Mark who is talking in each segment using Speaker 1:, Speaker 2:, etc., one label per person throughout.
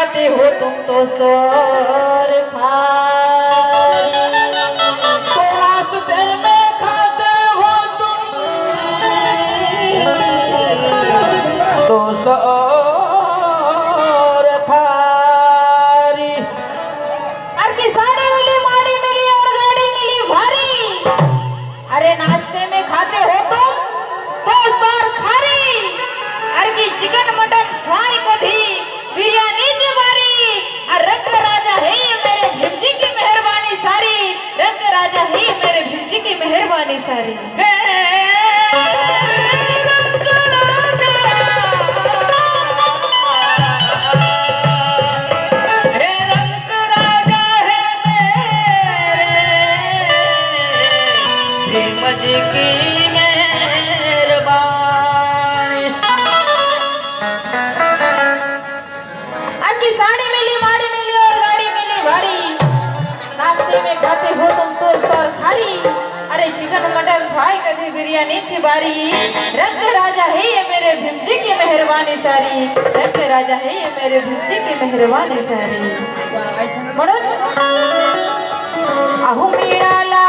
Speaker 1: चाहते हो तुम तो सौर खा मेहरबानी सारी। बारी। रंग राजा है ये मेरे भिमजी की मेहरबानी सारी। रंग राजा है ये मेरे भिमजी की मेहरबानी सारी। म्हणून अहो मिळाला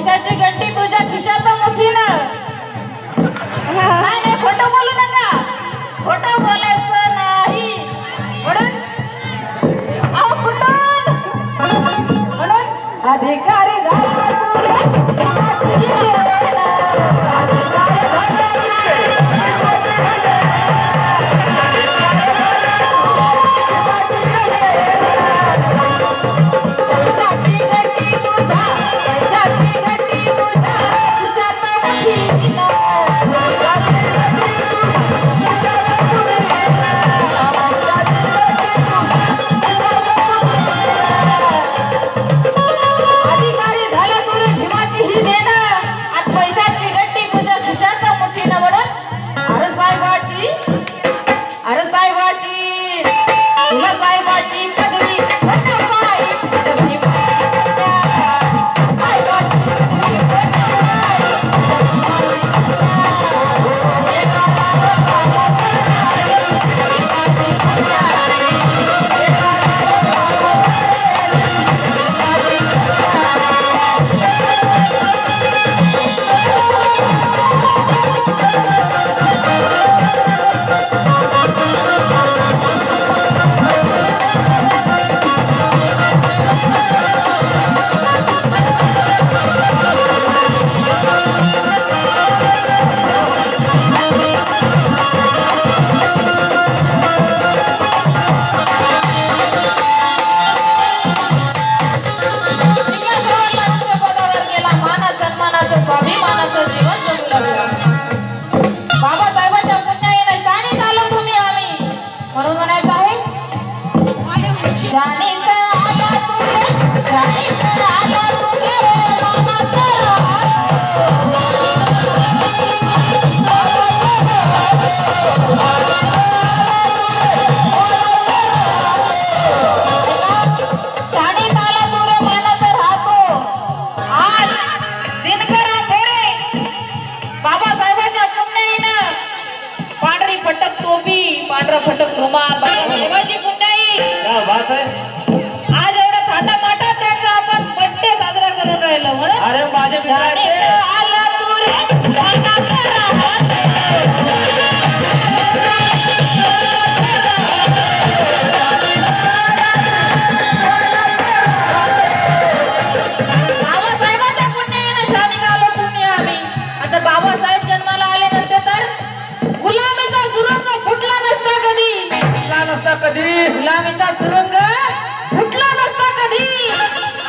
Speaker 1: पैशाचे बदनामीचा सुरुंग फुटला नसता कधी?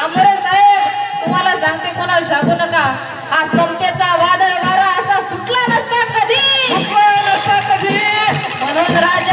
Speaker 1: आमरे साहेब तुम्हाला सांगते कोणाला सांगू नका. हा समतेचा वादळ वारा असा सुटला नसता कधी?
Speaker 2: नसता कधी?
Speaker 1: म्हणून राजा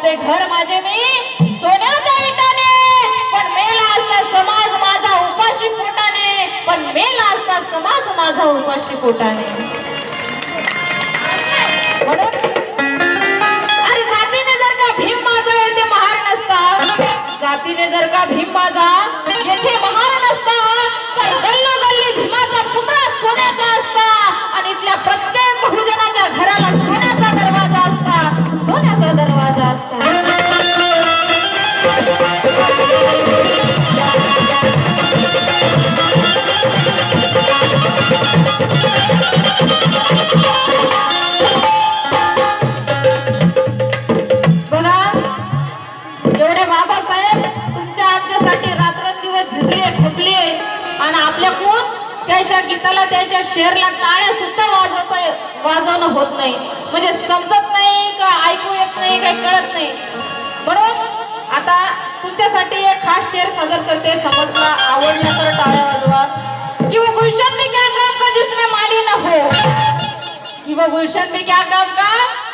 Speaker 1: असते घर माझे मी सोन्याच्या विटाने. पण मेला असता समाज माझा उपाशी पोटाने. पण मेला असता समाज माझा उपाशी पोटाने. शेरला टाळ्या सुद्धा वाजवत वाजवणं होत नाही. म्हणजे समजत नाही का ऐकू येत नाही काही कळत नाही. म्हणून आता तुमच्यासाठी एक खास शेर सादर करते समजला आवडला तर टाळ्या वाजवा. कि वो गुलशन में क्या काम का जिसमें माली न हो. कि वो गुलशन में क्या काम का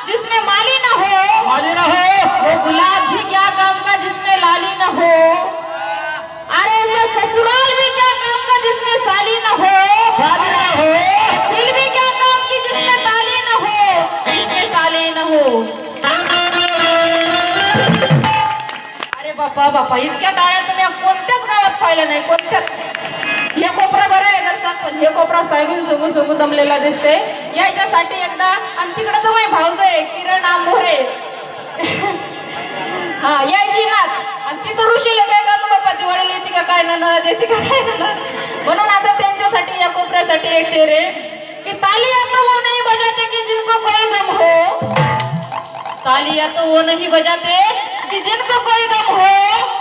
Speaker 1: जिसमें माली न हो.
Speaker 2: माली ना हो.
Speaker 1: वो गुलाब भी क्या काम का जिसमें लाली न हो. अरे ये ससुराल भी क्या काम का जिसमें साली न हो?
Speaker 2: शादी ना हो।
Speaker 1: दिल भी क्या काम की जिसमें ताली न हो? जिसमें ताले न हो। अरे बापा बापा इतक्या टाळ्या तुम्ही कोणत्याच गावात पाहिलं नाही कोणत्याच? हे कोपरा बरं आहे जर सांग पण. हे कोपरा साहेबून सोबू सोबू दमलेला दिसते यायच्यासाठी एकदा आणि तिकडं तर माझी भाऊज आहे किरण आंबोरे ना नळद येते का काय ना म्हणून आता त्यांच्यासाठी या कोपऱ्यासाठी एक शेर आहे की तालिया तो वो नहीं बजाते कि जिनको कोई गम हो. तालिया तो वो नहीं बजाते कि जिनको कोई गम हो.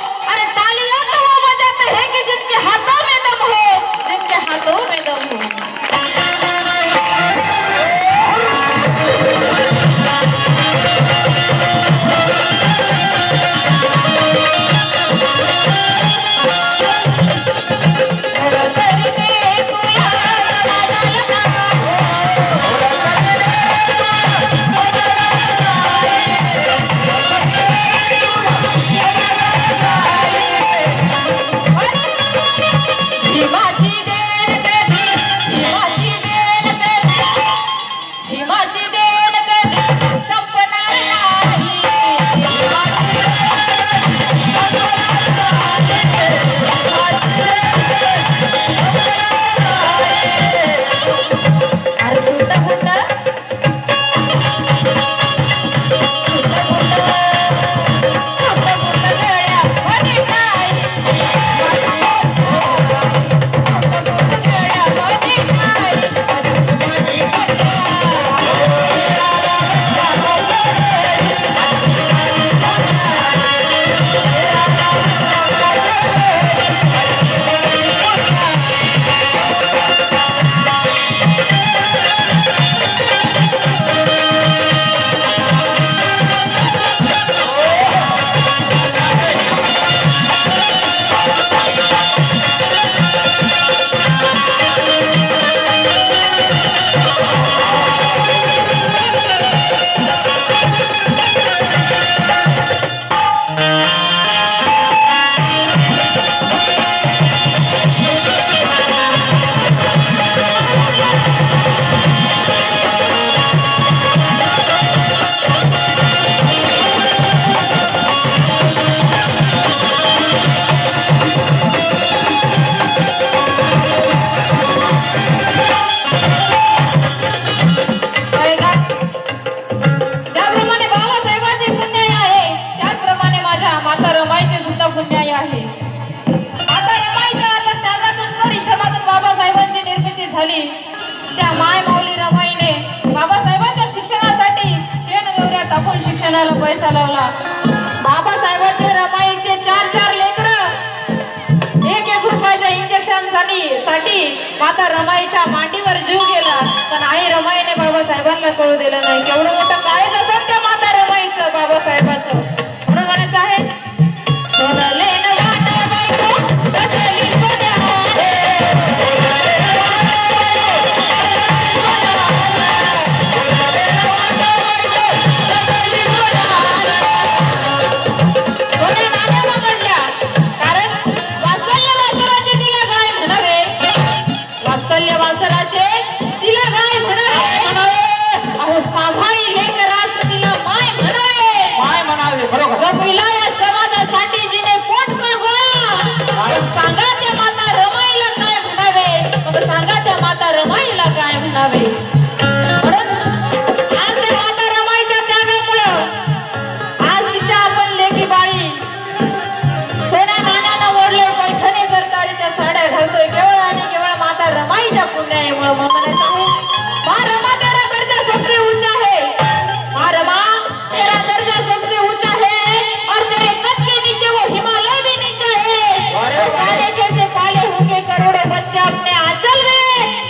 Speaker 1: शिक्षणाला बाबासाहेबांचे रमाईचे चार चार लेकरं. एक एक रुपयाच्या इंजेक्शनसाठी माता रमाईच्या मांडीवर जीव गेला. पण आई रमाईने बाबासाहेबांना कळू दिलं नाही. केवढं मोठं काय नसत त्या माता रमाईचं बाबासाहेबांचं.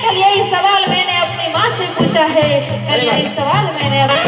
Speaker 1: कल यही सवाल मैंने अपनी माँ से पूछा है। कल यही सवाल मैंने अपनी